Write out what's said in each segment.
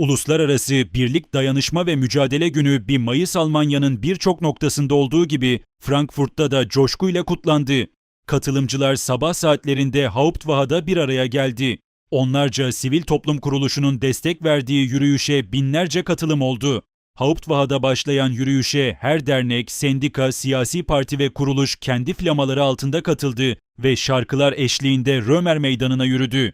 Uluslararası Birlik Dayanışma ve Mücadele Günü 1 Mayıs Almanya'nın birçok noktasında olduğu gibi Frankfurt'ta da coşkuyla kutlandı. Katılımcılar sabah saatlerinde Hauptwach'da bir araya geldi. Onlarca sivil toplum kuruluşunun destek verdiği yürüyüşe binlerce katılım oldu. Hauptwach'da başlayan yürüyüşe her dernek, sendika, siyasi parti ve kuruluş kendi flamaları altında katıldı ve şarkılar eşliğinde Römer Meydanı'na yürüdü.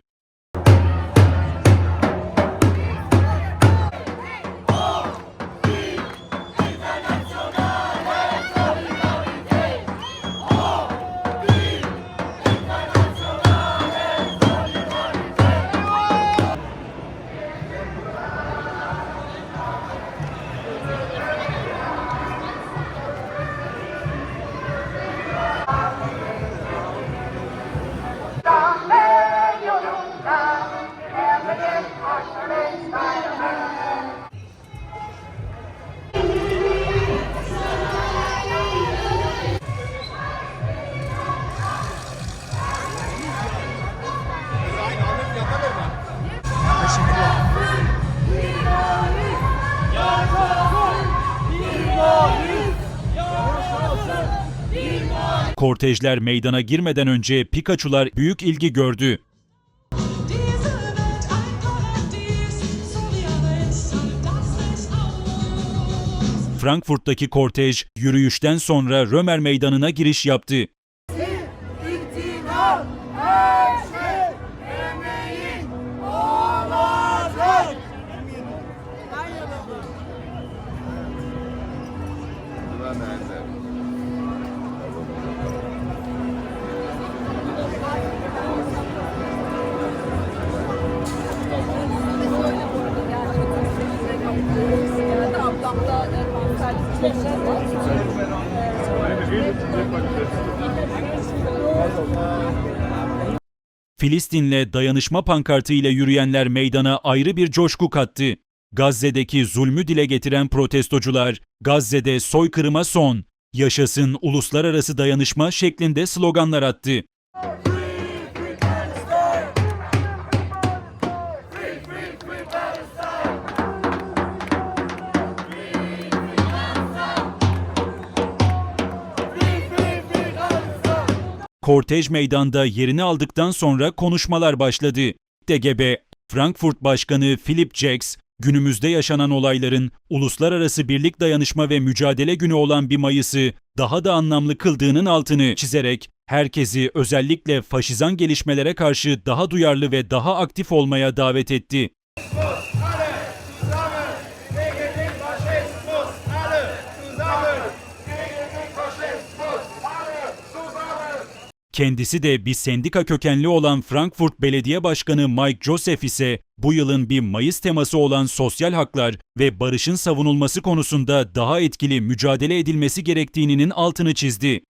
Kortejler meydana girmeden önce Pikachu'lar büyük ilgi gördü. Frankfurt'taki kortej yürüyüşten sonra Römer Meydanı'na giriş yaptı. Filistin'le dayanışma pankartı ile yürüyenler meydana ayrı bir coşku kattı. Gazze'deki zulmü dile getiren protestocular, Gazze'de soykırıma son, yaşasın uluslararası dayanışma şeklinde sloganlar attı. Kortej meydanda yerini aldıktan sonra konuşmalar başladı. DGB, Frankfurt Başkanı Philip Jacks, günümüzde yaşanan olayların Uluslararası Birlik Dayanışma ve Mücadele Günü olan 1 Mayıs'ı daha da anlamlı kıldığının altını çizerek herkesi özellikle faşizan gelişmelere karşı daha duyarlı ve daha aktif olmaya davet etti. Kendisi de bir sendika kökenli olan Frankfurt Belediye Başkanı Mike Joseph ise bu yılın bir Mayıs teması olan sosyal haklar ve barışın savunulması konusunda daha etkili mücadele edilmesi gerektiğinin altını çizdi.